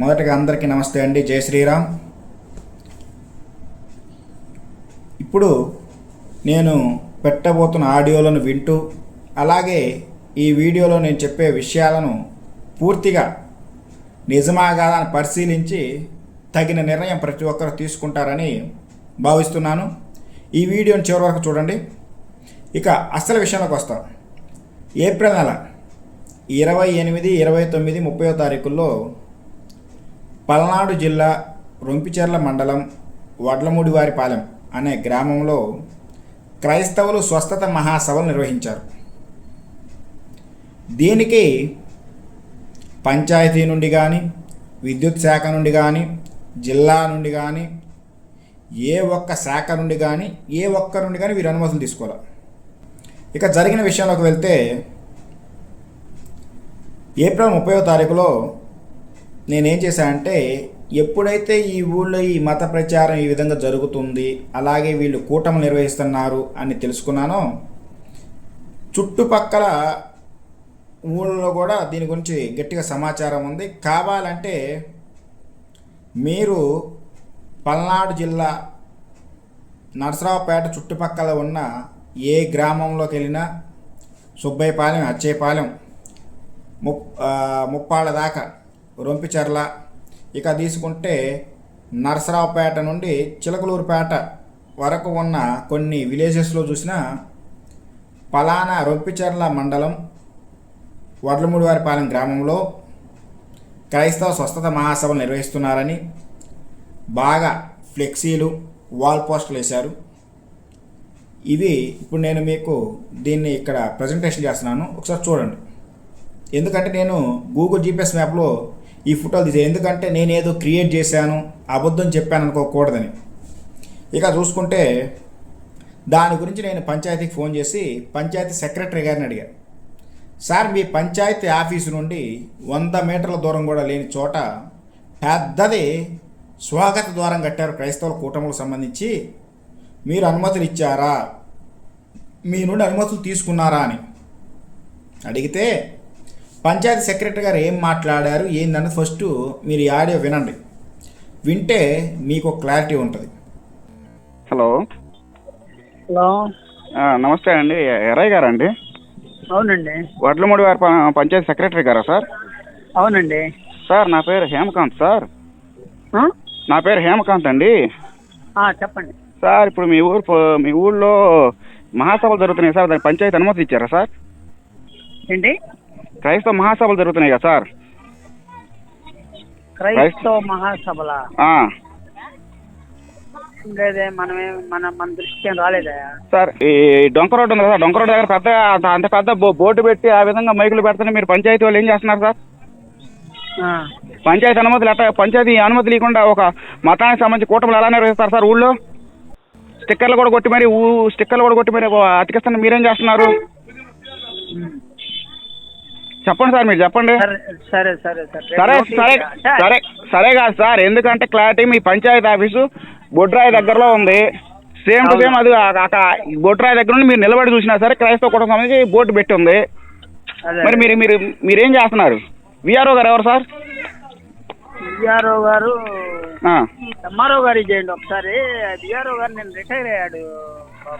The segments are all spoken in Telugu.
మొదటగా అందరికీ నమస్తే అండి. జై శ్రీరామ్. ఇప్పుడు నేను పెట్టబోతున్న ఆడియోలను వింటూ అలాగే ఈ వీడియోలో నేను చెప్పే విషయాలను పూర్తిగా నిజమా కాదా అని పరిశీలించి తగిన నిర్ణయం ప్రతి ఒక్కరు తీసుకుంటారని భావిస్తున్నాను. ఈ వీడియోని చివరి వరకు చూడండి. ఇక అసలు విషయంలోకి వస్తాం. ఏప్రిల్ నెల ఇరవై ఎనిమిది ఇరవై తొమ్మిది ముప్పయో తారీఖుల్లో పల్నాడు జిల్లా రొంపిచెర్ల మండలం వడ్లమూడివారిపాలెం అనే గ్రామంలో క్రైస్తవులు స్వస్థత మహాసభలు నిర్వహించారు. దీనికి పంచాయతీ నుండి కానీ విద్యుత్ శాఖ నుండి కానీ జిల్లా నుండి కానీ ఏ ఒక్క శాఖ నుండి కానీ ఏ ఒక్క నుండి కానీ వీరు అనుమతులు తీసుకోవాలి ఇక జరిగిన విషయంలోకి వెళ్తే ఏప్రిల్ ముప్పైవ తారీఖులో నేనేం చేశానంటే ఎప్పుడైతే ఈ ఊళ్ళో ఈ మత ప్రచారం ఈ విధంగా జరుగుతుంది అలాగే వీళ్ళు కూటమి నిర్వహిస్తున్నారు అని తెలుసుకున్నానో చుట్టుపక్కల ఊళ్ళో కూడా దీని గురించి గట్టిగా సమాచారం ఉంది. కావాలంటే మీరు పల్నాడు జిల్లా నరసరావుపేట చుట్టుపక్కల ఉన్న ఏ గ్రామంలోకి వెళ్ళినా సుబ్బయ్యపాలెం అచ్చేపాలెం ముప్ ముప్పాళ్ళ దాకా రొంపిచెర్ల. ఇక తీసుకుంటే నరసరావుపేట నుండి చిలకలూరుపేట వరకు ఉన్న కొన్ని విలేజెస్లో చూసినా పలానా రొంపిచెర్ల మండలం వడ్లమూడివారిపాలెం గ్రామంలో క్రైస్తవ స్వస్థత మహాసభలు నిర్వహిస్తున్నారని బాగా ఫ్లెక్సీలు వాల్ పోస్టులు వేశారు. ఇవి ఇప్పుడు నేను మీకు దీన్ని ఇక్కడ ప్రజెంటేషన్ చేస్తున్నాను. ఒకసారి చూడండి. ఎందుకంటే నేను గూగుల్ జీపీఎస్ మ్యాప్లో ఈ ఫోటోలు తీసే ఎందుకంటే నేను ఏదో క్రియేట్ చేశాను అబద్ధం చెప్పాను అనుకోకూడదని. ఇక చూసుకుంటే దాని గురించి నేను పంచాయతీకి ఫోన్ చేసి పంచాయతీ సెక్రటరీ గారిని అడిగాను సార్ మీ పంచాయతీ ఆఫీసు నుండి వంద మీటర్ల దూరం కూడా లేని చోట పెద్దది స్వాగత ద్వారం కట్టారు క్రైస్తవుల కూటములకు సంబంధించి. మీరు అనుమతులు ఇచ్చారా? మీ నుండి అనుమతులు తీసుకున్నారా? అని అడిగితే పంచాయతీ సెక్రటరీ గారు ఏం మాట్లాడారు ఏందన్నది ఫస్ట్ మీరు ఈ ఆడియో వినండి. వింటే మీకు క్లారిటీ ఉంటుంది. హలో. హలో. ఆ, నమస్తే అండి. ఎర్రయ్య గారా అండి? అవునండి. వడ్లమూడి వారి ప- పంచాయతీ సెక్రటరీ గారా సార్? అవునండి. సార్ నా పేరు హేమకాంత్ సార్. ఆ? నా పేరు హేమకాంత్ అండి. ఆ, చెప్పండి. సార్ ఇప్పుడు మీ ఊరు మీ ఊళ్ళో మహాసభలు జరుగుతున్నాయి సార్. దానికి పంచాయతీ అనుమతి ఇచ్చారా సార్? ఏంటి? క్రైస్తవ మహాసభలు జరుగుతున్నాయి కదా సార్? క్రైస్తవ మహాసభల? సార్ ఈ డొంక రోడ్డు ఉంది కదా డొంక రోడ్డు దగ్గర పెద్ద అంత- పెద్ద బోర్డు పెట్టి ఆ విధంగా మైకులు పెడుతుంటే మీరు పంచాయతీ వాళ్ళు ఏం చేస్తున్నారు సార్? పంచాయతీ అనుమతులు ఎట్లా పంచాయతీ అనుమతి లేకుండా ఒక మతానికి సంబంధించి కూటమిలు ఎలా నిర్వహిస్తారు సార్ ఊళ్ళో? స్టిక్కర్లు కూడా కొట్టి మరి ఊ స్టిక్కర్లు కూడా కొట్టి మరి అతికిస్తున్న మీరేం చేస్తున్నారు. చెప్పండి సార్ మీరు చెప్పండి. సరే సరే సరే సరే. సరే కాదు సార్. ఎందుకంటే క్లారిటీ మీ పంచాయతీ ఆఫీసు బొడ్రాయి దగ్గరలో ఉంది. సేమ్ టు సేమ్ అది బొడ్రాయి దగ్గర నుండి మీరు నిలబడి చూసినా సరే క్రైస్తవ కుటుంబం సంబంధించి బోర్డు పెట్టి ఉంది. మరి మీరు మీరు మీరేం చేస్తున్నారు? విఆర్ఓ గారు ఎవరు సార్? విఆర్ఓ గారు. ఎంఆర్ఓ గారు చేయండి ఒకసారి. విఆర్ఓ గారు నేను రిటైర్ అయ్యాడు.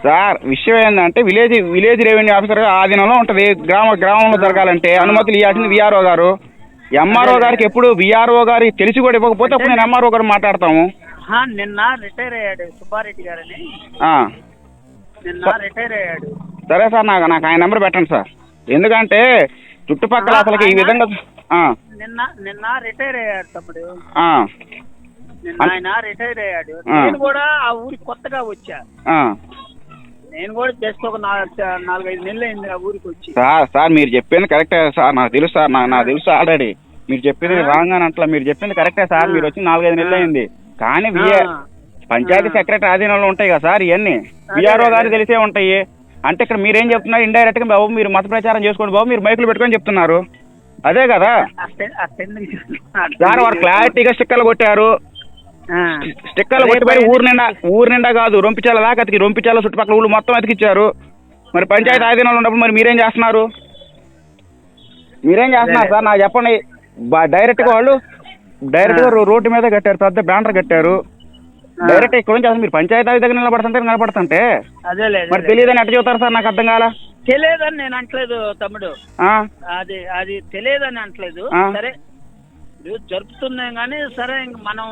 సార్ విషయం ఏంటంటే విలేజ్ విలేజ్ రెవెన్యూ ఆఫీసర్ ఆధీనంలో ఉంటుంది. గ్రామ గ్రామంలో జరగాలంటే అనుమతులు ఇవ్వాల్సింది విఆర్ఓ గారు. ఎంఆర్ఓ గారికి ఎప్పుడు విఆర్ఓ గారి తెలిసి కూడా ఇవ్వకపోతే అప్పుడు నేను ఎంఆర్ఓ గారు మాట్లాడతాము. నిన్న రిటైర్ అయ్యాడు సుబ్బారెడ్డి గారని. నిన్న రిటైర్ అయ్యాడు. సరే సార్ నాకు నాకు ఆయన నెంబర్ పెట్టండి సార్. ఎందుకంటే చుట్టుపక్కల అసలుకి ఈ విధంగా నిన్న నిన్న రిటైర్ అయ్యాడు తమ్ముడు. నిన్న ఆయన రిటైర్ అయ్యాడు. నేను కూడా ఆ ఊరికి కొత్తగా వచ్చా. నేను కూడా జస్ట్ ఒక నాలుగు నాలుగైదు నెలలు అయింది ఆ ఊరికి వచ్చి. సార్ సార్ మీరు చెప్పింది కరెక్టే సార్ నాకు తెలుసు సార్ నాకు నాకు తెలుసు ఆల్రెడీ. మీరు చెప్పింది రాంగ్ అని అట్లా మీరు చెప్పింది కరెక్టే సార్ మీరు వచ్చి నాలుగైదు నెలలు అయింది. కానీ విఏ-. పంచాయతీ సెక్రటరీ ఆధీనంలో ఉంటాయి కదా సార్ ఇవన్నీ. విఆర్ఓ గారు తెలిసే ఉంటాయి. అంటే ఇక్కడ మీరేం చెప్తున్నారు? ఇండైరెక్ట్గా బాబు మీరు మత ప్రచారం చేసుకోండి బాబు మీరు మైకులు పెట్టుకొని చెప్తున్నారు. అదే కదా. సార్ వారు క్లారిటీగా స్టిక్కర్లు కొట్టారు. స్టిక్కర్లు కొట్టి మరి ఊరు నిండా ఊరు నిండా కాదు రొంపిచాల దాకా అతికి రొంపిచాల చుట్టుపక్కల ఊళ్ళు మొత్తం అతికిచ్చారు. మరి పంచాయతీ ఆధీనంలో ఉన్నప్పుడు మరి మీరేం చేస్తున్నారు? మీరేం చేస్తున్నారు సార్? నాకు చెప్పండి. బ- డైరెక్ట్గా వాళ్ళు డైరెక్ట్గా రోడ్డు మీద కట్టారు పెద్ద బ్యానర్ కట్టారు. డైరెక్ట్ ఇక్కడ నుంచి అసలు మీరు పంచాయతీ దగ్గర నిలబడుతుంటే నిలబడుతుంటే? మరి తెలియదని ఎట్ట చెబుతారు సార్ నాకు అర్థం కాల? తెలియదని నేను అంటలేదు తమ్ముడు? అది అది తెలియదని అంటలేదు. సరే జరుపుతున్నాం కానీ సరే ఇంక మనం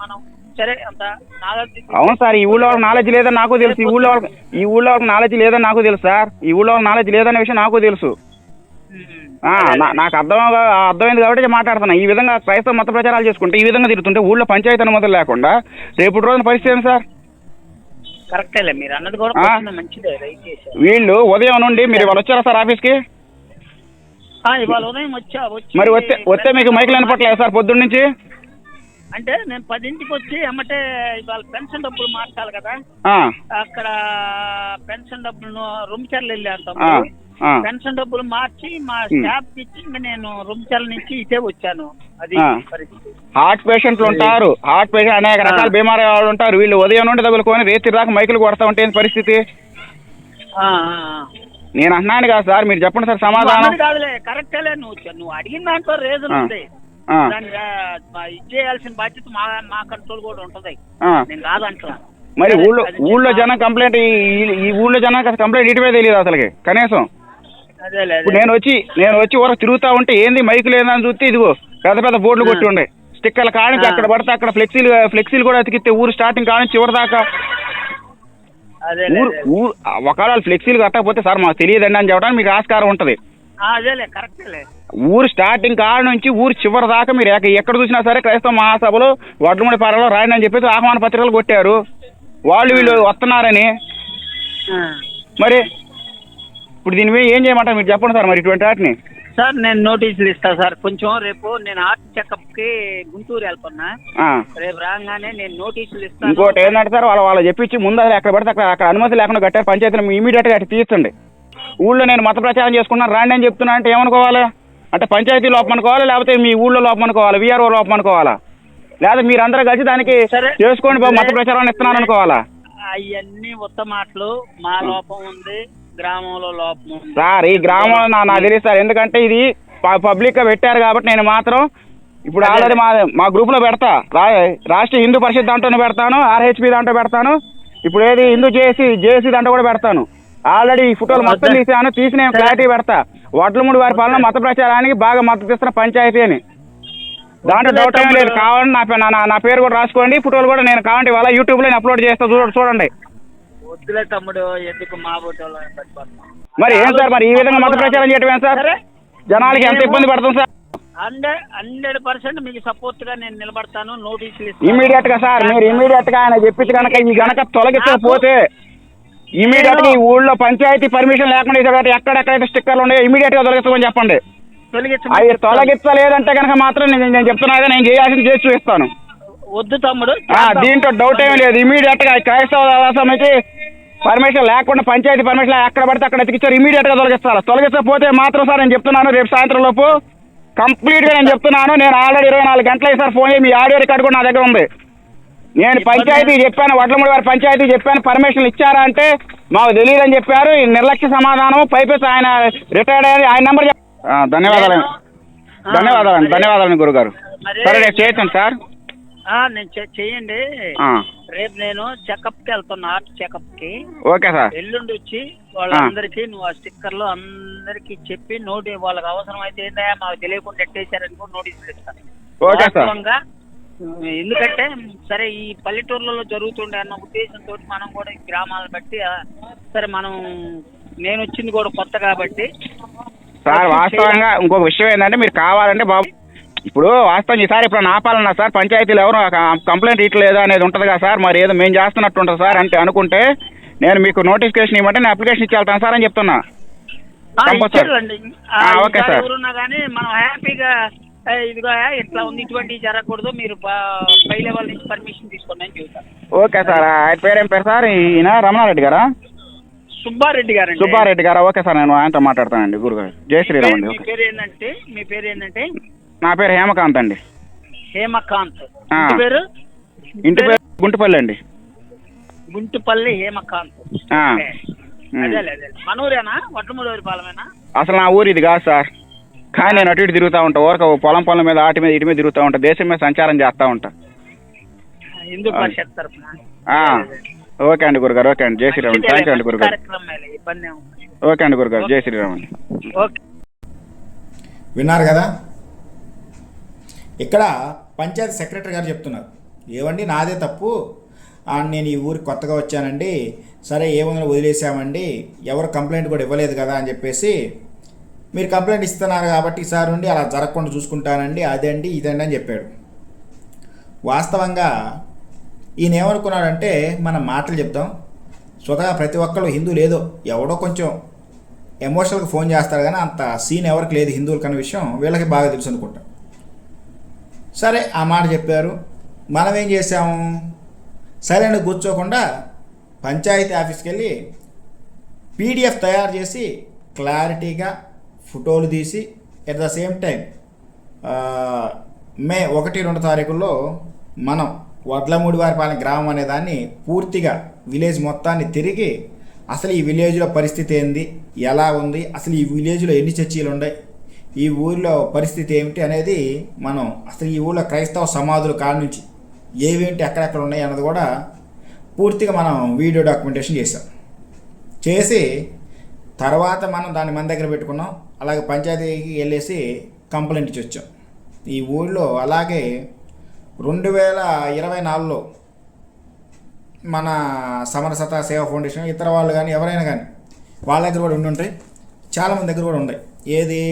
మనం సరే అంత నాలెడ్జ్ అవును సార్ ఈ ఊళ్ళో వాళ్ళకి నాలెడ్జ్ లేదని నాకు తెలుసు. ఈ ఊళ్ళో వాళ్ళకి ఈ ఊళ్ళో వాళ్ళకి నాలెడ్జ్ లేదని నాకు తెలుసు సార్. ఈ ఊళ్ళో వాళ్ళకి నాలెడ్జ్ లేదనే విషయం నాకు తెలుసు. ఆ, నా- నాకు అర్థం అర్థమైంది కాబట్టి మాట్లాడుతున్నా. ఈ విధంగా క్రైస్తవ మత ప్రచారాలు చేసుకుంటే ఈ విధంగా తిరుగుతుంటే ఊళ్ళో పంచాయతీ అనుమతులు లేకుండా రేపు రోజున పరిస్థితి ఏంటి సార్? కరెక్టేలే మీరు అన్నది కూడా ఆ. మంచిదే వీళ్ళు ఉదయం నుండి మీరు ఇవాళ వచ్చారా సార్ ఆఫీస్కి? ఇవాళ ఉదయం వచ్చా వచ్చి మరి వస్తే వస్తే మీకు మైకులు వినపట్లేదు సార్ పొద్దున్న నుంచి? అంటే నేను పదింటికి వచ్చి ఎమ్మటే ఇవాళ పెన్షన్ డబ్బులు మార్చాలి కదా. అక్కడ పెన్షన్ డబ్బులు రూమ్చర్లు వెళ్ళాను ఆ. పెన్షన్ డబ్బులు మార్చి మా. స్టాఫ్ ఇచ్చి నేను రూమ్చర్ల నుంచి ఇటే వచ్చాను. అది హార్ట్ పేషెంట్లు ఉంటారు. హార్ట్ పేషెంట్ అనేక రకాల బీమారీ వాళ్ళు ఉంటారు. వీళ్ళు ఉదయం నుండి తగులుకొని రేతి దాకా మైకులు కొడతా ఉంటే పరిస్థితి. నేను అంటున్నాను కదా సార్ మీరు చెప్పండి సార్ సమాధానం అన్నది కాదులే కరెక్టేలే నువ్వు నువ్వు అడిగిన దాంట్లో రీజన్. ఉంది చేయాల్సిన బాధ్యత మా మా కంట్రోల్ కూడా ఉంటది. నేను కాదంటున్నా మరి ఊళ్ళో ఊళ్ళో. జనం కంప్లైంట్ ఈ- ఊళ్ళో జనానికి అసలు కంప్లైంట్ ఇటువే తెలియదు అసలుకి కనీసం. నేను వచ్చి నేను వచ్చి ఊర తిరుగుతా ఉంటే ఏంది మైకు లేదని చూస్తే ఇదిగో పెద్ద పెద్ద బోర్డులు కొట్టి ఉండే స్టిక్కర్ల కానించి ఆ. అక్కడ పడితే అక్కడ ఫ్లెక్సీలు ఫ్లెక్సీలు కూడా అతికిస్తే ఊరు స్టార్టింగ్ కానించి చివరి దాకా ఊరు అదేలే. ఊరు ఒకవేళ ఫ్లెక్సీలు కట్టకపోతే సార్ మాకు తెలియదండి అని చెప్పడానికి మీకు ఆస్కారం ఉంటుంది. ఆ, అదేలే కరెక్టేలే. ఊరు స్టార్టింగ్ కాడ నుంచి ఊరు చివరి దాకా మీరు ఎక్క- ఎక్కడ చూసినా సరే క్రైస్తవ మహాసభలో వడ్లముడి పారలో రాయండి అని చెప్పేసి ఆహ్వాన పత్రికలు కొట్టారు. వాళ్ళు వీళ్ళు వస్తున్నారని. మరి ఇప్పుడు దీని మీద ఏం చేయమంటారు? మీరు చెప్పండి సార్ మరి ఇటువంటి వాటిని. సార్ నేను నోటీసులు ఇస్తా సార్. కొంచెం రేపు నేను హార్ట్ చెకప్కి గుంటూరు వెళ్తున్నా. ఆ. రేపు రాగానే నేను నోటీసులు ఇస్తాను. ఇంకోటి ఏంటంటే సార్ వాళ్ళు వాళ్ళు చెప్పించి ముందు అసలు ఎక్కడ పడితే అక్కడ అక్కడ అనుమతి లేకుండా కట్టారు. పంచాయతీని ఇమీడియట్గా అటు తీర్చండి ఊళ్ళో నేను మత ప్రచారం చేసుకున్నాను. రాండి అని చెప్తున్నా అంటే ఏమనుకోవాలి? అంటే పంచాయతీ లోపం అనుకోవాలి? లేకపోతే మీ ఊళ్ళో లోపం అనుకోవాలా? వీఆర్ఓ లోపం అనుకోవాలా? లేదా మీరందరూ కలిసి దానికి సరే. చేసుకోండి బాబు మత ప్రచారాన్ని ఇస్తున్నాను అనుకోవాలా అవన్నీ ఉత్త మాటలు. మా లోపం ఉంది. గ్రామంలో లోపం సార్ ఈ గ్రామంలో నా నాకు తెలియదు సార్. ఎందుకంటే ఇది పబ్లిక్గా పెట్టారు కాబట్టి నేను మాత్రం ఇప్పుడు ఆల్రెడీ మా మా గ్రూప్లో పెడతా. రా- రాష్ట్రీయ హిందూ పరిషత్ దాంట్లో పెడతాను ఆర్హెచ్పి దాంట్లో పెడతాను. ఇప్పుడు ఏది హిందూ జేసీ జేసీ దాంట్లో కూడా పెడతాను. ఆల్రెడీ ఈ ఫోటోలు మొత్తం? తీసాను తీసి నేను క్లారిటీ పెడతా. వడ్లమూడి వారి పాలన మత ప్రచారానికి బాగా మద్దతు ఇస్తున్న పంచాయతీ అని. దాంట్లో డౌట్ ఏం లేదు. కావాలని నా పే- నా- నా పేరు కూడా రాసుకోండి ఫోటోలు కూడా నేను కావాలంటే ఇవాళ యూట్యూబ్లో అప్లోడ్ చేస్తా. చూడ చూడండి. వద్దులే తమ్ముడు ఎందుకు మా మరి ఏం సార్ మరి ఈ విధంగా మత ప్రచారం చేయటం ఏం సార్. జనాలకి ఎంత ఇబ్బంది పడుతుంది సార్? హండ్రెడ్ హండ్రెడ్ పర్సెంట్ మీకు సపోర్ట్గా నేను నిలబడతాను నోటీసులు ఇస్తాను. ఇమీడియట్గా సార్ మీరు ఇమీడియట్గా ఆయన చెప్పించి కనుక ఈ గనక తొలగించకపోతే ఇమీడియట్గా ఈ ఊళ్ళో పంచాయతీ పర్మిషన్ లేకుండా కాబట్టి ఎక్కడెక్కడైతే స్టిక్కర్లు ఉన్నాయో ఇమీడియట్గా తొలగించమని చెప్పండి. తొలగించమని అవి చెప్తాను. తొలగించలేదంటే కనుక మాత్రం నేను నేను చెప్తున్నాగా నేను చేయాల్సింది చేసి చూపిస్తాను. వద్దు తమ్ముడు. ఆ, దీంట్లో డౌట్ ఏమీ లేదు. ఇమీడియట్గా క్రైస్తవ సమితి పర్మిషన్ లేకుండా పంచాయతీ పర్మిషన్ ఎక్కడ పడితే అక్కడ ఎతికిచ్చారు. ఇమీడియట్గా తొలగిస్తారు. తొలగించకపోతే మాత్రం సార్ నేను చెప్తున్నాను రేపు సాయంత్రం లోపు కంప్లీట్గా నేను చెప్తున్నాను. నేను ఆల్రెడీ ఇరవై నాలుగు గంటలు సార్ ఫోన్ మీ ఆడియో రికార్డు కూడా నా దగ్గర ఉంది. నేను పంచాయతీ చెప్పాను వడ్లమూడి వారి పంచాయతీ చెప్పాను పర్మిషన్ ఇచ్చారా అంటే మాకు తెలియదని చెప్పారు. ఈ నిర్లక్ష్య సమాధానం పైపెచ్చి ఆయన రిటైర్డ్ అయ్యి ఆయన నెంబర్ ధన్యవాదాలు. ధన్యవాదాలు ధన్యవాదాలు గురుగారు. సరే రేపు చేయొచ్చాను సార్. నేను చెయ్యండి. రేపు నేను చెకప్కి వెళ్తున్నా హార్ట్ చెకప్కి ఓకే సార్. ఎల్లుండి వచ్చి వాళ్ళందరికీ నువ్వు ఆ స్టిక్కర్లు అందరికి చెప్పి నోటి వాళ్ళకి అవసరం అయితే ఏందా మాకు తెలియకుండా ఎట్టేశారని కూడా నోటీసులు ఇస్తాను ఎందుకంటే సరే ఈ పల్లెటూర్లలో జరుగుతుండే అన్న ఉద్దేశంతో మనం కూడా ఈ గ్రామాలను బట్టి సరే మనం నేను వచ్చింది కూడా కొత్త కాబట్టి. సార్ వాస్తవంగా ఇంకొక విషయం ఏంటంటే మీరు కావాలంటే బాబు ఇప్పుడు వాస్తవం ఈసారి ఇప్పుడు ఆపాలన్నా సార్ పంచాయతీలు ఎవరు కంప్లైంట్ ఇట్లేదు అనేది ఉంటుంది కదా సార్ మరి ఏదో మేము చేస్తున్నట్టు ఉంటుంది సార్ అంటే అనుకుంటే నేను మీకు నోటిఫికేషన్ ఇవ్వమంటే నేను అప్లికేషన్ ఇచ్చి వెళ్తాను సార్ అని చెప్తున్నా. Okay sir. ఎవరున్నా కానీ మనం హ్యాపీగా "ఏ, ఇదిగో ఇట్లా ఉంది జరగకూడదు మీరు ప- లెవెల్ నుంచి పర్మిషన్ తీసుకోండి అని చెబుతారు ఓకే సార్. ఆయన పేరు పేరు సార్? ఈయన రమణారెడ్డి గారా? సుబ్బారెడ్డి గారు సుబ్బారెడ్డి గారా? ఓకే సార్ నేను ఆయనతో మాట్లాడతానండి. గురుగారు. జై శ్రీరామ్ అండి. మీ పేరు ఏంటంటే మీ పేరు ఏంటంటే నా పేరు హేమకాంత్ అండి. హేమకాంత్. ఆ. ఇంటి పేరు? ఇంటి పేరు గుంటుపల్లి అండి. గుంటుపల్లి హేమకాంత్. ఆ. ఓకే. ఉమ్. అదేలే అదే మనూరేనా వడ్లమూడూరి పాలమేనా? అసలు నా ఊరు ఇది కాదు సార్. కానీ నేను అటు ఇటు తిరుగుతూ ఉంటా. ఊరక పొలం పొలం మీద ఆటి మీద ఇటు మీద తిరుగుతూ ఉంటా. దేశం మీద సంచారం చేస్తూ ఉంటా. హిందూ పరిషత్ తరఫున ఆ, ఓకే అండి గురుగారు. ఓకే అండి. జై శ్రీరామ్ థ్యాంక్ యూ అండి గురుగారు. ఇబ్బంది. ఓకే అండి గురుగారు. జై శ్రీరామ్ అండి. ఓకే. విన్నారు కదా? ఇక్కడ పంచాయతీ సెక్రటరీ గారు చెప్తున్నారు. ఏవండి? నాదే తప్పు. నేను ఈ ఊరికి కొత్తగా వచ్చానండి. సరే ఏముందని వదిలేసామండి. ఎవరు కంప్లైంట్ కూడా ఇవ్వలేదు కదా అని చెప్పేసి మీరు కంప్లైంట్ ఇస్తున్నారు కాబట్టి ఈసారి నుండి అలా జరగకుండా చూసుకుంటానండి. అదండి ఇదండి అని చెప్పాడు. వాస్తవంగా ఈయన ఏమనుకున్నాడంటే మనం మాటలు చెప్తాం స్వతహా ప్రతి ఒక్కళ్ళు హిందూ లేదో ఎవడో కొంచెం ఎమోషనల్గా ఫోన్ చేస్తారు కానీ అంత సీన్ ఎవరికి లేదు హిందువులు కన్న విషయం వీళ్ళకి బాగా తెలుసు అనుకుంటా. సరే ఆ మాట చెప్పారు. మనం ఏం చేసాము సరే అని కూర్చోకుండా పంచాయతీ ఆఫీస్కి వెళ్ళి పీడిఎఫ్ తయారు చేసి క్లారిటీగా ఫోటోలు తీసి at the same time May ఒకటి రెండు తారీఖుల్లో మనం వడ్లమూడివారిపాలెం గ్రామం అనే దాన్ని పూర్తిగా విలేజ్ మొత్తాన్ని తిరిగి అసలు ఈ విలేజ్లో పరిస్థితి ఏంది? ఎలా ఉంది? అసలు ఈ విలేజ్లో ఎన్ని చర్చీలు ఉన్నాయి ఈ ఊరిలో పరిస్థితి ఏమిటి అనేది మనం అసలు ఈ ఊళ్ళో క్రైస్తవ సమాధుల కాడ నుంచి ఏవేంటి ఎక్కడెక్కడ ఉన్నాయి అన్నది కూడా పూర్తిగా మనం వీడియో డాక్యుమెంటేషన్ చేసాం చేసి తర్వాత మనం దాన్ని మన దగ్గర పెట్టుకున్నాం. అలాగే పంచాయతీకి వెళ్ళేసి కంప్లైంట్ ఇచ్చి వచ్చాం. ఈ ఊళ్ళో అలాగే రెండు వేల ఇరవై నాలుగులో మన సమరసత సేవా ఫౌండేషన్ ఇతర వాళ్ళు కానీ ఎవరైనా కానీ వాళ్ళ దగ్గర కూడా ఉండి ఉంటాయి చాలామంది దగ్గర కూడా ఉన్నాయి ఏది?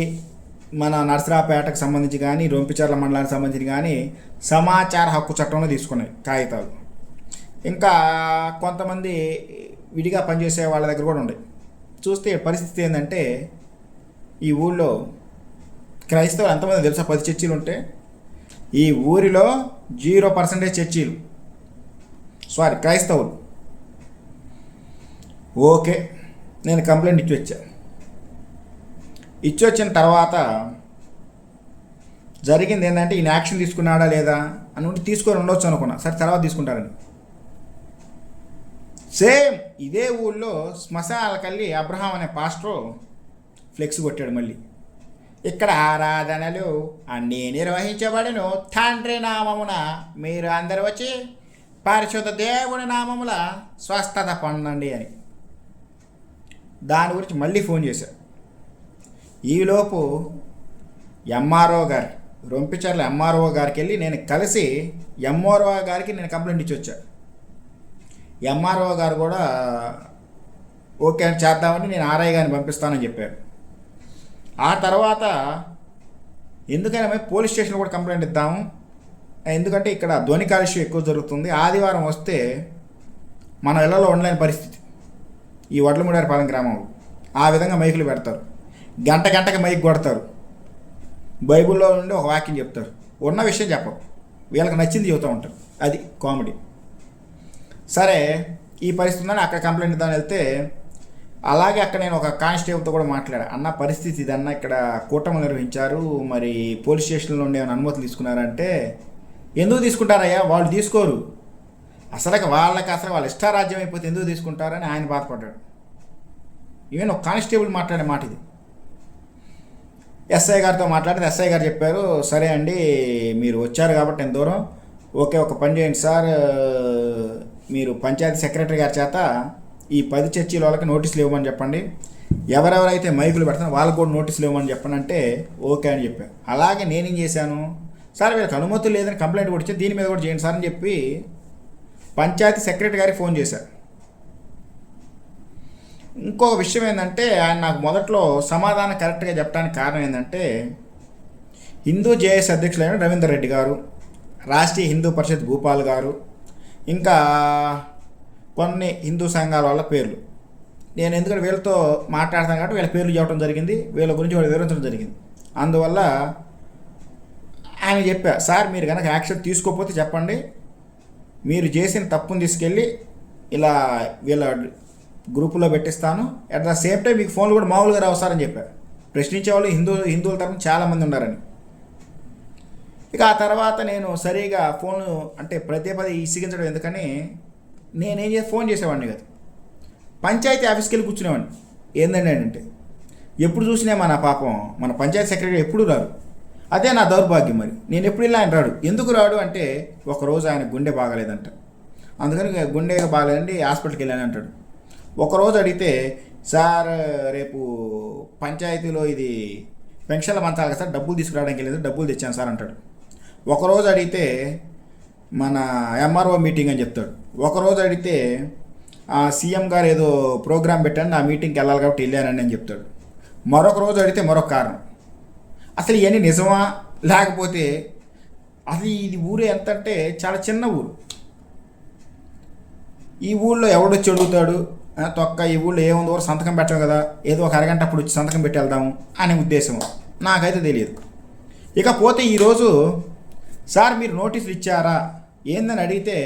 మన నర్సరాపేటకు సంబంధించి కానీ రొంపిచర్ల మండలానికి సంబంధించి కానీ సమాచార హక్కు చట్టంలో తీసుకున్నాయి కాగితాలు. ఇంకా కొంతమంది విడిగా పనిచేసే వాళ్ళ దగ్గర కూడా ఉన్నాయి. చూస్తే పరిస్థితి ఏంటంటే ఈ ఊళ్ళో క్రైస్తవులు ఎంతమంది తెలుసా? పది చర్చీలు ఉంటే ఈ ఊరిలో జీరో పర్సెంటేజ్ చర్చీలు. సారీ క్రైస్తవులు. ఓకే నేను కంప్లైంట్ ఇచ్చి వచ్చాను ఇచ్చి వచ్చిన తర్వాత జరిగింది ఏంటంటే ఈయన యాక్షన్ తీసుకున్నాడా లేదా అని ఉంటే తీసుకొని ఉండొచ్చు అనుకున్నా. సరే తర్వాత తీసుకుంటారని సేమ్ ఇదే ఊళ్ళో శ్మశానకల్లి అబ్రహాం అనే పాస్టర్ ఫ్లెక్స్ కొట్టాడు మళ్ళీ. ఇక్కడ ఆరాధనలు అన్నీ నిర్వహించబడను. తండ్రి నామమున మీరు అందరు వచ్చి పరిశుద్ధ దేవుని నామముల స్వస్థత పొందండి అని. దాని గురించి మళ్ళీ ఫోన్ చేశారు ఈలోపు ఎంఆర్ఓ గారు రొంపిచర్ల ఎంఆర్ఓ గారికి వెళ్ళి నేను కలిసి ఎంఆర్ఓ గారికి నేను కంప్లైంట్ ఇచ్చి వచ్చా ఎంఆర్ఓ గారు కూడా ఓకే అని చేద్దామని నేను ఆర్ఐ గారిని పంపిస్తానని చెప్పారు. ఆ తర్వాత ఎందుకైనా మేము పోలీస్ స్టేషన్ కూడా కంప్లైంట్ ఇద్దాము ఎందుకంటే ఇక్కడ ధ్వని కాలుష్యం ఎక్కువ జరుగుతుంది. ఆదివారం వస్తే మన ఇళ్ళలో ఉండలేని పరిస్థితి. ఈ వడ్లముడారిపాలెం గ్రామంలో. ఆ విధంగా మైకులు పెడతారు. గంట గంటకి మైక్ కొడతారు. బైబిల్లో నుండి ఒక వాక్యం చెప్తారు. ఉన్న విషయం చెప్పరు వీళ్ళకి నచ్చింది చెబుతూ ఉంటారు అది కామెడీ. సరే ఈ పరిస్థితి ఉందని అక్కడ కంప్లైంట్ దాని వెళ్తే అలాగే అక్కడ నేను ఒక కానిస్టేబుల్తో కూడా మాట్లాడా. అన్న పరిస్థితి ఇదన్న ఇక్కడ కూటమి నిర్వహించారు. మరి పోలీస్ స్టేషన్లో ఉండే ఏమైనా అనుమతులు తీసుకున్నారంటే ఎందుకు తీసుకుంటారయ్యా? వాళ్ళు తీసుకోరు. అసలు వాళ్ళకి అసలు వాళ్ళ ఇష్టారాజ్యం అయిపోతే ఎందుకు తీసుకుంటారని ఆయన బాధపడ్డాడు. ఈవెన్ ఒక కానిస్టేబుల్ మాట్లాడే మాట ఇది ఎస్ఐ గారితో మాట్లాడితే ఎస్ఐ గారు చెప్పారు సరే అండి మీరు వచ్చారు కాబట్టి నేను దూరం. ఓకే ఒక పని చేయండి సార్. మీరు పంచాయతీ సెక్రటరీ గారి చేత ఈ పది చర్చీల వాళ్ళకి నోటీసులు ఇవ్వమని చెప్పండి. ఎవరెవరైతే మైకులు పెడతారో వాళ్ళకు కూడా నోటీసులు ఇవ్వమని చెప్పండి అంటే ఓకే అని చెప్పాను అలాగే నేనేం చేశాను? సార్ వీళ్ళకి అనుమతులు లేదని కంప్లైంట్ కూడా ఇచ్చి దీని మీద కూడా చేయండి సార్ అని చెప్పి పంచాయతీ సెక్రటరీ గారికి ఫోన్ చేశారు. ఇంకొక విషయం ఏంటంటే ఆయన నాకు మొదట్లో సమాధానం కరెక్ట్గా చెప్పడానికి కారణం ఏంటంటే హిందూ జేఎస్ అధ్యక్షులైన రవీందర్ రెడ్డి గారు రాష్ట్రీయ హిందూ పరిషత్ భూపాల్ గారు ఇంకా కొన్ని హిందూ సంఘాల వాళ్ళ పేర్లు. నేను ఎందుకంటే వీళ్ళతో మాట్లాడతాను కాబట్టి వీళ్ళ పేర్లు చెప్పడం జరిగింది వీళ్ళ గురించి వాళ్ళు వివరించడం జరిగింది. అందువల్ల ఆయన చెప్పా సార్ మీరు కనుక యాక్షన్ తీసుకోకపోతే చెప్పండి. మీరు చేసిన తప్పుని తీసుకెళ్ళి ఇలా వీళ్ళ గ్రూపులో పెట్టిస్తాను. అట్ ద సేమ్ టైం మీకు ఫోన్లు కూడా మామూలుగా రావు చెప్పారు ప్రశ్నించే వాళ్ళు హిందూ హిందువుల తరఫున చాలామంది ఉన్నారని. ఇక ఆ తర్వాత నేను సరిగా ఫోన్ అంటే ప్రతి పదే ఇసిగించడం ఎందుకని నేనేం చేసి ఫోన్ చేసేవాడిని కదా. పంచాయతీ ఆఫీస్కి వెళ్ళి కూర్చునేవాడిని. ఏందండి అంటే ఎప్పుడు చూసినా మన పాపం మన పంచాయతీ సెక్రటరీ ఎప్పుడు రారు అదే నా దౌర్భాగ్యం మరి. నేను ఎప్పుడు ఇలా ఆయన రాడు. ఎందుకు రాడు అంటే ఒకరోజు ఆయన గుండె బాగలేదంట. అందుకని ఇక గుండె బాగలేదండి హాస్పిటల్కి వెళ్ళాను అంటాడు. ఒకరోజు అడిగితే సార్ రేపు పంచాయతీలో ఇది పెన్షన్ల పంచాలి కదా సార్ డబ్బులు తీసుకురావడానికి వెళ్ళేది డబ్బులు తెచ్చాను సార్ అంటాడు. ఒకరోజు అడిగితే మన ఎంఆర్ఓ మీటింగ్ అని చెప్తాడు. ఒకరోజు అడిగితే ఆ సీఎం గారు ఏదో ప్రోగ్రామ్ పెట్టాను ఆ మీటింగ్కి వెళ్ళాలి కాబట్టి వెళ్ళానని అని చెప్తాడు. మరొక రోజు అడిగితే మరొక కారణం. అసలు ఇవన్నీ నిజమా? లేకపోతే అది ఇది ఊరు ఎంత అంటే చాలా చిన్న ఊరు. ఈ ఊళ్ళో ఎవడొచ్చి అడుగుతాడు? తొక్క ఈ ఊళ్ళో ఏముందో ఊరు సంతకం పెట్టాం కదా. ఏదో ఒక అరగంట అప్పుడు వచ్చి సంతకం పెట్టి వెళ్దాము అనే ఉద్దేశం. నాకైతే తెలియదు. ఇకపోతే ఈరోజు సార్ మీరు నోటీసులు ఇచ్చారా? ఏందని అడిగితే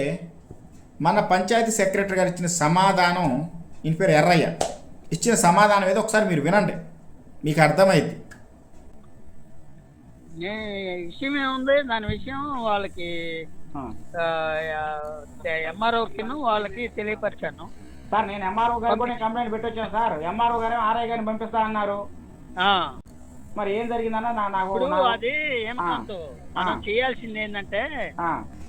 మన పంచాయతీ సెక్రటరీ గారు ఇచ్చిన సమాధానం ఈయన పేరు ఎర్రయ్య. ఇచ్చిన సమాధానం ఏదో ఒకసారి మీరు వినండి. మీకు అర్థమైంది నే విషయం ఏముంది? దాని విషయం వాళ్ళకి ఎంఆర్ఓకి వాళ్ళకి తెలియపరిచాను. సార్ నేను ఎంఆర్ఓ గారు కూడా కంప్లైంట్ పెట్టొచ్చాను సార్. ఎంఆర్ఓ గారు ఆర్ఐ గారిని పంపిస్తా అన్నారు. మరి ఏం జరిగిందన్న నా- నాకు అది మనం. చేయాల్సింది ఏంటంటే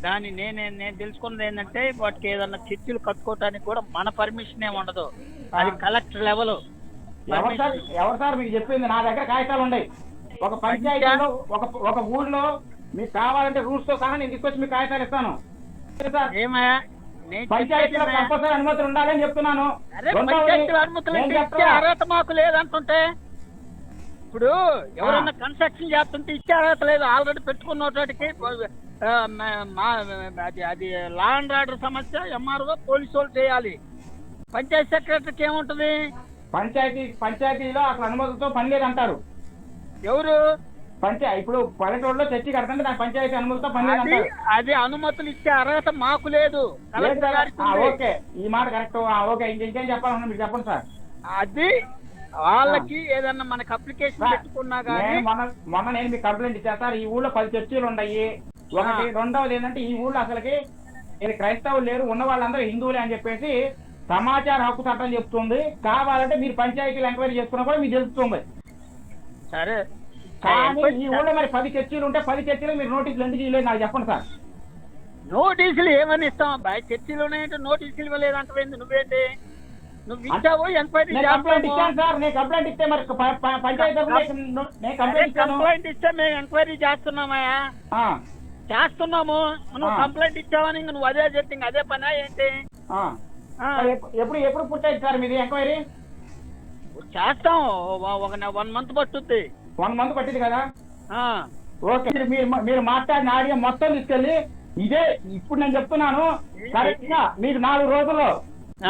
దాన్ని నేను నేను తెలుసుకున్నది ఏంటంటే వాటికి ఏదన్నా చర్చలు కట్టుకోవటానికి కూడా మన పర్మిషన్ ఏమి ఉండదు. అది కలెక్టర్ లెవెల్ ఎవరు సార్? ఎవరు సార్ మీకు చెప్పింది? నా దగ్గర కాగితాలు ఉన్నాయి ఒక పంచాయతీలో ఒక ఒక ఊళ్ళో మీకు కావాలంటే రూల్స్తో సహా నేను తీసుకొచ్చి మీకు కాగితాలు ఇస్తాను. సార్. ఏమయ్యా? పంచాయతీలో చెప్పేది కంపల్సరీ అనుమతులు ఉండాలని చెప్తున్నాను. అర్హత మాకు లేదంటుంటే? ఇప్పుడు ఎవరన్నా కన్స్ట్రక్షన్ చేస్తుంటే ఇచ్చే అర్హత లేదు. ఆల్రెడీ పెట్టుకున్న వాటికి ఆ, మ- మా అది అది లా అండ్ ఆర్డర్ సమస్య ఎంఆర్ఓ పోలీసు వాళ్ళు చేయాలి. పంచాయతీ సెక్రటరీకి ఏముంటది? పంచాయతీ పంచాయతీలో అసలు అనుమతితో పని లేదంటారు. ఎవరు? పంచాయ ఇప్పుడు పల్లెటూరులో చర్చి కడతంటే దాని పంచాయతీ అనుమతితో పని అది అనుమతులు ఇచ్చే అర్హత మాకు లేదు. ఓకే. ఈ మాట కరెక్ట్. ఓకే. ఇంక- చెప్పాలన్నా మీరు చెప్పండి సార్. అది వాళ్ళకి ఏదన్నా మనకి అప్లికేషన్ పెట్టుకున్నా కానీ నేను మొన్న నేను మీకు కంప్లైంట్ ఇచ్చాను సార్. ఈ ఊళ్ళో పది చర్చిలు ఉన్నాయి. ఒకటి. రెండవది ఏంటంటే ఈ ఊళ్ళో అసలుకి ఇది క్రైస్తవులు లేరు. ఉన్న వాళ్ళందరూ హిందువులే అని చెప్పేసి సమాచార హక్కు చట్టం చెప్తుంది. కావాలంటే మీరు పంచాయతీలు ఎంక్వైరీ చేసుకున్నా కూడా మీకు తెలుస్తుంది. సరే. ఈ ఊళ్ళో మరి పది చర్చిలు ఉంటే పది చర్చిలు మీరు నోటీసులు ఎందుకు ఇవ్వలేదు నాకు చెప్పండి సార్. నోటీసులు ఏమని ఇస్తాం? అబ్బాయి చర్చిలు ఉన్నాయంటే నోటీసులు ఇవ్వలేదంటే నువ్వేంటి? నువ్వు ఇచ్చావు ఎంక్వైరీ నేను కంప్లైంట్ ఇచ్చాను సార్ నేను కంప్లైంట్ ఇస్తే మరి పంచాయతీ కంప్లైంట్ ఇస్తే మేము ఎంక్వైరీ చేస్తున్నామయ్యా. ఆ, చేస్తున్నాము. నువ్వు. కంప్లైంట్ ఇచ్చావని నువ్వు అదే ఇంక అదే పనా ఏంటి? ఎప్పుడు ఎప్పుడు పుట్టేది సార్ మీది ఎంక్వైరీ చేస్తాం. ఒక- ఒక వన్ మంత్ పట్టుద్ది. వన్ మంత్ పట్టింది కదా? ఓకే మీరు మీరు మీరు మాట్లాడిన ఆడియో మొత్తం తీసుకెళ్ళి ఇదే ఇప్పుడు నేను చెప్తున్నాను కరెక్ట్గా మీకు నాలుగు రోజుల్లో.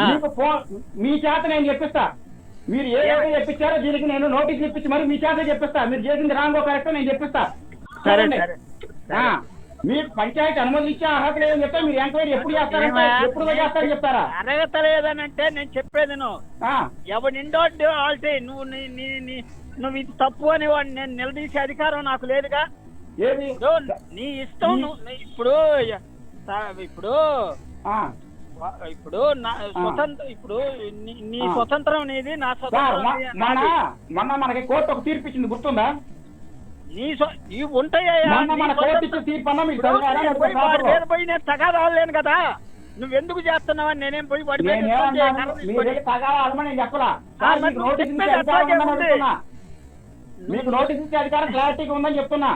మీకు ఫోన్ మీ చేత నేను చెప్పిస్తా. మీరు ఏదైతే చెప్పించారో దీనికి నేను నోటీస్ ఇప్పించి మరి మీ చేత చెప్పిస్తా. మీరు చేసింది రాంగో కరెక్ట్ నేను చెప్పిస్తా. సరే మీకు పంచాయతీ అనుమతి ఇచ్చే అర్హత లేదని చెప్తే మీరు ఎంక్వైరీ ఎప్పుడు చేస్తారంటే? ఎప్పుడు చేస్తారని చెప్తారా? అర్హత లేదనంటే నేను చెప్పేది నువ్వు ఆ, ఎవరిండో ఆల్టే నువ్వు నీ నీ నీ- నువ్వు ఇది తప్పు అని వాడిని నేను నిలదీసే అధికారం నాకు లేదుగా. ఇప్పుడు నీ ఇష్టం నువ్వు ఇప్పుడు ఇప్పుడు ఇప్పుడు నా స్వతంత్ర ఇప్పుడు నీ-. స్వతంత్రం నీది నా స్వతంత్రం మొ- నీది, మొన్న నాది. మొన్న మనకి కోర్టు ఒక తీర్పు ఇచ్చింది గుర్తుందా? నీ ఇవి ఉంటాయా? మొన్న నీ మన కోర్టు స్వతంత్రం- ఇచ్చిన తీర్పు అన్నా మీకు ఇప్పుడు చదివారా? నేను పోయి లేకపోతే వాడి పేపర్లో? మీద పోయి నేను తగాదా రాలేను కదా. నువ్వు ఎందుకు చేస్తున్నావని నేనేం పోయి వాడి మీద నేను మీకు నోటీస్ ఇచ్చే అధికారం క్లారిటీగా ఉందని చెప్తున్నా.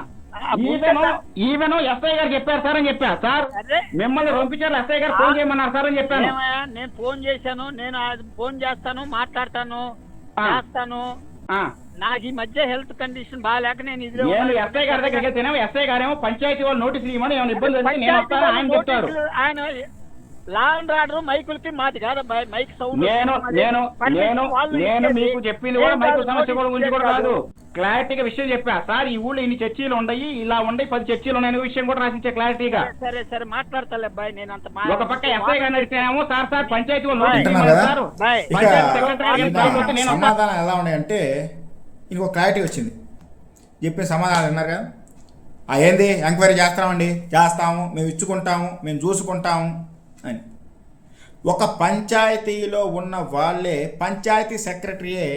ఈవెన్ ఎస్ఐ గారు చెప్పారు సార్ అని చెప్పా. సార్ మిమ్మల్ని పంపించారు ఎస్ఐ గారు ఫోన్ చేయమన్నారు సార్ అని చెప్పాను. నేను ఫోన్ చేశాను నేను ఫోన్ చేస్తాను మాట్లాడతాను. చేస్తాను. ఆ. నాకు ఈ మధ్య హెల్త్ కండిషన్ బాగాలేక నేను నేను ఎస్ఐ గారి దగ్గరికి వెళ్తేనేమో ఎస్ఐ గారేమో పంచాయతీ వాళ్ళు నోటీసులు ఇవ్వమని ఏమైనా ఇబ్బంది ఆయన చెప్తారు. ఆయన లా అండ్ ఆర్డర్ మైకులకి మాది కాదు మైక్ సౌండ్ నేను. నేను నేను నేను. మీకు చెప్పింది కూడా మైకు సమస్య కూడా గురించి కూడా కాదు. క్లారిటీగా విషయం చెప్పా సార్ ఈ ఊళ్ళో ఇన్ని చర్చీలు ఉన్నాయి ఇలా ఉన్నాయి పది చర్చీలు ఉన్నాయి అనే విషయం కూడా రాసించే క్లారిటీగా సరే, సరే మాట్లాడతాలే అబ్బాయి నేను అంత ఒక పక్క ఎస్ఐ గారిని అడిగితేనేమో sir sir panchayat bye. Bye. సమాధానం ఎలా ఉన్నాయంటే ఇంకో క్లారిటీ వచ్చింది చెప్పిన సమాధానం విన్నారు కదా ఆ ఏంది ఎంక్వైరీ చేస్తామండి చేస్తాము మేము ఇచ్చుకుంటాము మేము చూసుకుంటాము అని. ఒక పంచాయతీలో ఉన్న వాళ్ళే పంచాయతీ సెక్రటరీయే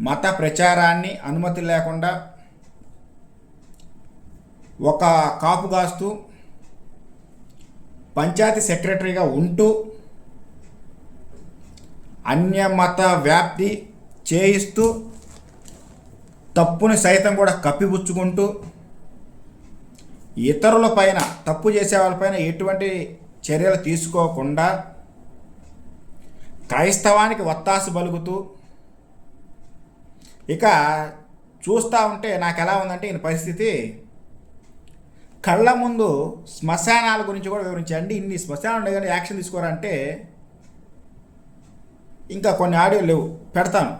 మత ప్రచారాన్ని అనుమతి లేకుండా ఒక కాపు కాస్తూ పంచాయతీ సెక్రటరీగా ఉంటూ అన్యమత వ్యాప్తి చేయిస్తూ తప్పుని సైతం కూడా కప్పిపుచ్చుకుంటూ ఇతరుల పైన తప్పు చేసే వాళ్ళపైన ఎటువంటి చర్యలు తీసుకోకుండా క్రైస్తవానికి వత్తాసు బలుగుతూ ఇక చూస్తూ ఉంటే నాకు ఎలా ఉందంటే ఈయన పరిస్థితి కళ్ళ ముందు శ్మశానాల గురించి కూడా వివరించండి. ఇన్ని శ్మశానాలు ఉన్నాయి కానీ యాక్షన్ తీసుకోరంటే ఇంకా కొన్ని ఆడియో లేవు. పెడతాను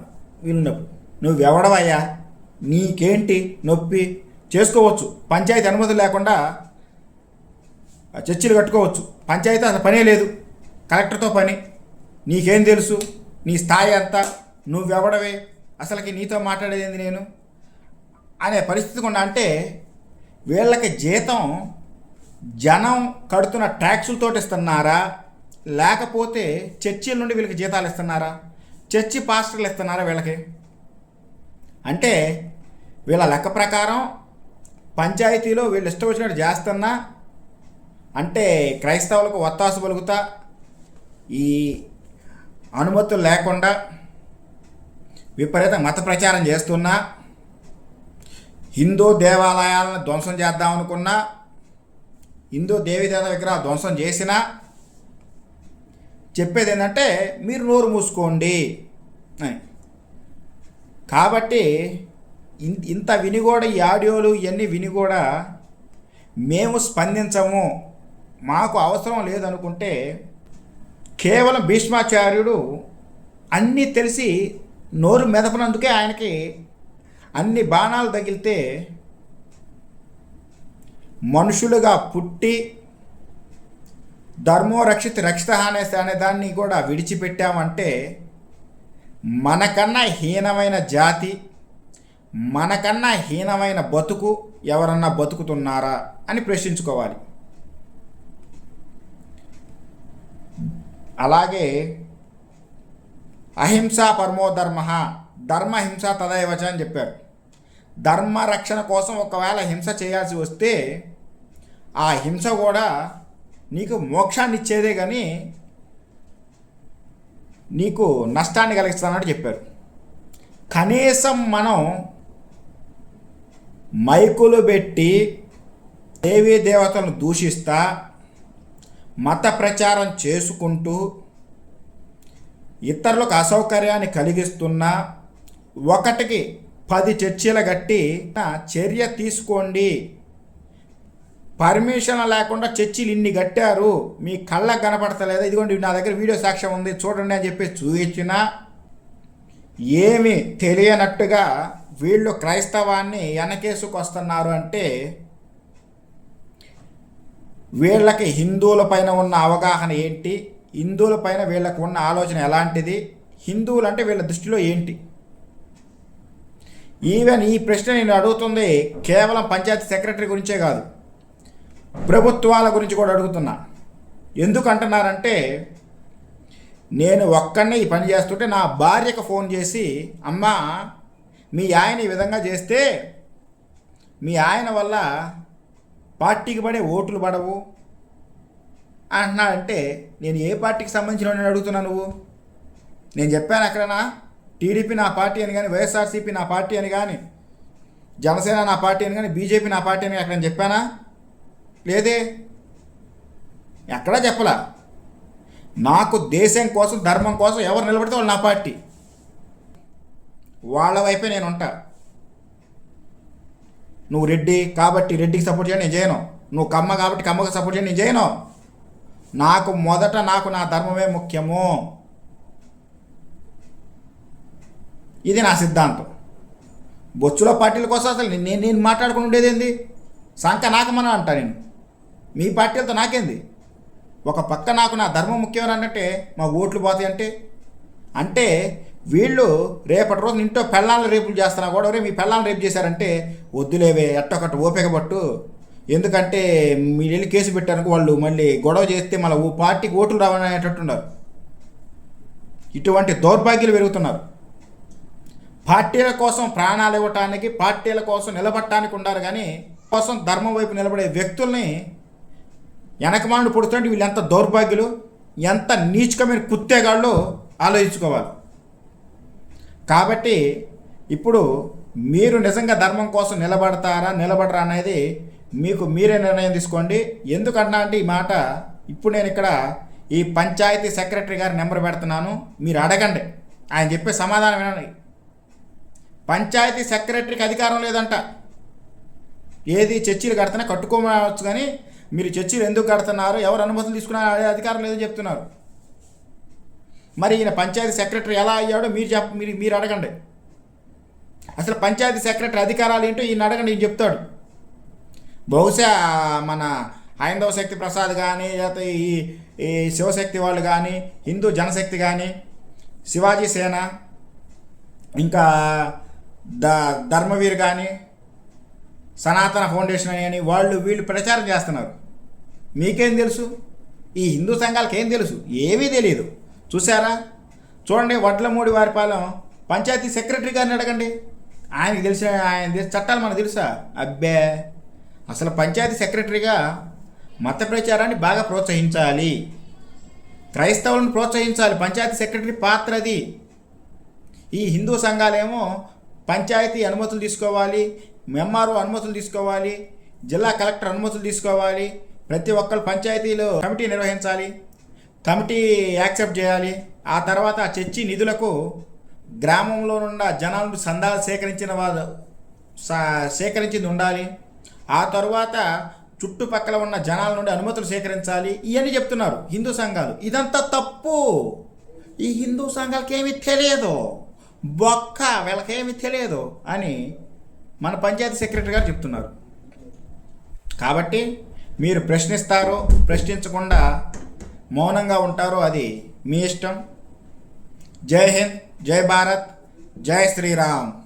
వీలున్నప్పుడు నువ్వు ఎవడవయ్యా నీకేంటి నొప్పి? చేసుకోవచ్చు. పంచాయతీ అనుమతి లేకుండా చర్చిలు కట్టుకోవచ్చు. పంచాయతీ అసలు పనే లేదు. కలెక్టర్తో పని. నీకేం తెలుసు? నీ స్థాయి ఎంత నువ్వెవడవే? అసలుకి నీతో మాట్లాడేది నేను? అనే పరిస్థితి కూడా అంటే వీళ్ళకి జీతం జనం కడుతున్న ట్యాక్సులతో ఇస్తున్నారా? లేకపోతే చర్చిల నుండి వీళ్ళకి జీతాలు ఇస్తున్నారా? చర్చి పాస్టర్లు ఇస్తున్నారా వీళ్ళకి? అంటే వీళ్ళ లెక్క ప్రకారం పంచాయతీలో వీళ్ళు ఇష్టం వచ్చినట్టు చేస్తున్నా అంటే క్రైస్తవులకు ఒత్తాసు పలుకుతా ఈ అనుమతులు లేకుండా విపరీత మత ప్రచారం చేస్తున్నా హిందూ దేవాలయాలను ధ్వంసం చేద్దాం అనుకున్నా హిందూ దేవీదేవత విగ్రహాలు ధ్వంసం చేసినా చెప్పేది ఏంటంటే మీరు నోరు మూసుకోండి. కాబట్టి ఇంత విని కూడా ఈ ఆడియోలు ఇవన్నీ విని కూడా మేము స్పందించము. మాకు అవసరం లేదనుకుంటే కేవలం భీష్మాచార్యుడు అన్నీ తెలిసి నోరు మెదపనందుకే ఆయనకి అన్ని బాణాలు తగిలితే మనుషులుగా పుట్టి ధర్మో రక్షిత రక్షిత అనేసి అనే దాన్ని కూడా విడిచిపెట్టామంటే మనకన్నా హీనమైన జాతి మనకన్నా హీనమైన బతుకు ఎవరన్నా బతుకుతున్నారా అని ప్రశ్నించుకోవాలి. అలాగే అహింసా పరమో ధర్మ ధర్మ హింస తదైవచ అని చెప్పారు. ధర్మ రక్షణ కోసం ఒకవేళ హింస చేయాల్సి వస్తే ఆ హింస కూడా నీకు మోక్షాన్ని ఇచ్చేదే కానీ నీకు నష్టాన్ని కలిగిస్తానని చెప్పారు. కనీసం మనం మైకులు పెట్టి దేవీ దేవతలను దూషిస్తా మత ప్రచారం చేసుకుంటూ ఇతరులకు అసౌకర్యాన్ని కలిగిస్తున్నా ఒకటికి పది చర్చీలు గట్టి చర్య తీసుకోండి. పర్మిషన్ లేకుండా చర్చిలు ఇన్ని కట్టారు మీ కళ్ళకు కనపడతలేదు. ఇదిగోండి నా దగ్గర వీడియో సాక్ష్యం ఉంది చూడండి అని చెప్పి చూపించినా ఏమి తెలియనట్టుగా వీళ్ళు క్రైస్తవాన్ని వెనకేసుకొస్తున్నారు అంటే వీళ్ళకి హిందువుల పైన ఉన్న అవగాహన ఏంటి? హిందువుల పైన వీళ్ళకు ఉన్న ఆలోచన ఎలాంటిది? హిందువులు అంటే వీళ్ళ దృష్టిలో ఏంటి? ఈవెన్ ఈ ప్రశ్న నేను అడుగుతుంది కేవలం పంచాయతీ సెక్రటరీ గురించే కాదు ప్రభుత్వాల గురించి కూడా అడుగుతున్నా. ఎందుకు అంటున్నారంటే నేను ఒక్కడనే ఈ పని చేస్తుంటే నా భార్యకు ఫోన్ చేసి అమ్మా మీ ఆయన ఈ విధంగా చేస్తే మీ ఆయన వల్ల పార్టీకి పడే ఓట్లు పడవు. అంటున్నాడంటే నేను ఏ పార్టీకి సంబంధించిన నేను అడుగుతున్నా నువ్వు? నేను చెప్పాను ఎక్కడనా టీడీపీ నా పార్టీ అని కానీ వైఎస్ఆర్సీపీ నా పార్టీ అని కానీ జనసేన నా పార్టీ అని కానీ బీజేపీ నా పార్టీ అని ఎక్కడ చెప్పానా? లేదే. ఎక్కడా చెప్పలా. నాకు దేశం కోసం ధర్మం కోసం ఎవరు నిలబడితే వాళ్ళు నా పార్టీ. వాళ్ళ వైపే నేను ఉంటా. నువ్వు రెడ్డి కాబట్టి రెడ్డికి సపోర్ట్ చేయను నేను చేయను. నువ్వు కమ్మ కాబట్టి కమ్మకి సపోర్ట్ చేయను నేను చేయను. నాకు మొదట నాకు నా ధర్మమే ముఖ్యము. ఇది నా సిద్ధాంతం. బొచ్చుల పార్టీల కోసం అసలు నేను నేను మాట్లాడుకుని ఉండేది ఏంది? సంక నాకమని అంటా నేను. మీ పార్టీలతో నాకేంది? ఒక పక్క నాకు నా ధర్మం ముఖ్యం అన్నట్టే మా ఓట్లు పోతాయి అంటే? అంటే వీళ్ళు రేపటి రోజు ఇంట్లో పెళ్ళాలను రేపులు చేస్తున్నా కూడా మీ పెళ్ళాలను రేపు చేశారంటే వద్దులేవే ఎట్టొకటి ఓపిక పట్టు. ఎందుకంటే మీరు వెళ్ళి కేసు పెట్టడానికి వాళ్ళు మళ్ళీ గొడవ చేస్తే మళ్ళీ ఓ పార్టీకి ఓట్లు రావనేటట్టున్నారు. ఇటువంటి దౌర్భాగ్యులు పెరుగుతున్నారు. పార్టీల కోసం ప్రాణాలు ఇవ్వటానికి పార్టీల కోసం నిలబడటానికి ఉండాలి కానీ కోసం ధర్మం వైపు నిలబడే వ్యక్తుల్ని వెనకమాండు పుడుతుంటే వీళ్ళు ఎంత దౌర్భాగ్యులు ఎంత నీచకమైన కుత్తేగాళ్ళు ఆలోచించుకోవాలి. కాబట్టి ఇప్పుడు మీరు నిజంగా ధర్మం కోసం నిలబడతారా నిలబడరా అనేది మీకు మీరే నిర్ణయం తీసుకోండి. ఎందుకంటున్నా అంటే ఈ మాట ఇప్పుడు నేను ఇక్కడ ఈ పంచాయతీ సెక్రటరీ గారి నెంబర్ పెడుతున్నాను. మీరు అడగండి. ఆయన చెప్పే సమాధానం వినండి. పంచాయతీ సెక్రటరీకి అధికారం లేదంట. ఏది చర్చీలు కడుతున్నా కట్టుకోవచ్చు కానీ మీరు చర్చీలు ఎందుకు కడుతున్నారు? ఎవరు అనుమతులు తీసుకున్నారు అదే అధికారం లేదని చెప్తున్నారు. మరి ఈయన పంచాయతీ సెక్రటరీ ఎలా అయ్యాడో మీరు చెప్ప మీరు మీరు అడగండి. అసలు పంచాయతీ సెక్రటరీ అధికారాలు ఏంటో ఈయన అడగండి ఈయన చెప్తాడు. బహుశా మన హైందవ శక్తి ప్రసాద్ కానీ లేకపోతే ఈ ఈ శివశక్తి వాళ్ళు కానీ హిందూ జనశక్తి కానీ శివాజీ సేన ఇంకా ద ధర్మవీర్ కానీ సనాతన ఫౌండేషన్ అని వాళ్ళు వీళ్ళు ప్రచారం చేస్తున్నారు. మీకేం తెలుసు? ఈ హిందూ సంఘాలకు ఏం తెలుసు? ఏమీ తెలియదు చూసారా చూడండి వడ్లమూడి వారిపాలెం. పంచాయతీ సెక్రటరీ గారిని అడగండి. ఆయనకి తెలిసిన ఆయన చట్టాలు మనకు తెలుసా? అబ్బే! అసలు పంచాయతీ సెక్రటరీగా మత ప్రచారాన్ని బాగా ప్రోత్సహించాలి. క్రైస్తవులను ప్రోత్సహించాలి. పంచాయతీ సెక్రటరీ పాత్ర అది ఈ హిందూ సంఘాలేమో పంచాయతీ అనుమతులు తీసుకోవాలి ఎంఆర్ఓ అనుమతులు తీసుకోవాలి జిల్లా కలెక్టర్ అనుమతులు తీసుకోవాలి ప్రతి ఒక్కరు పంచాయతీలో కమిటీ నిర్వహించాలి. కమిటీ యాక్సెప్ట్ చేయాలి. ఆ తర్వాత ఆ చర్చి నిధులకు గ్రామంలో ఉన్న జనాలను సందాలు సేకరించిన వారు సా- సేకరించింది ఉండాలి. ఆ తరువాత చుట్టుపక్కల ఉన్న జనాల నుండి అనుమతులు సేకరించాలి. ఇవన్నీ చెప్తున్నారు హిందూ సంఘాలు. ఇదంతా తప్పు. ఈ హిందూ సంఘాలకి ఏమీ తెలియదు. బొక్క వీళ్ళకేమీ తెలియదు అని మన పంచాయతీ సెక్రటరీ గారు చెప్తున్నారు. కాబట్టి మీరు ప్రశ్నిస్తారు ప్రశ్నించకుండా మౌనంగా ఉంటారో అది మీ ఇష్టం. జై హింద్ జై భారత్ జై శ్రీరామ్.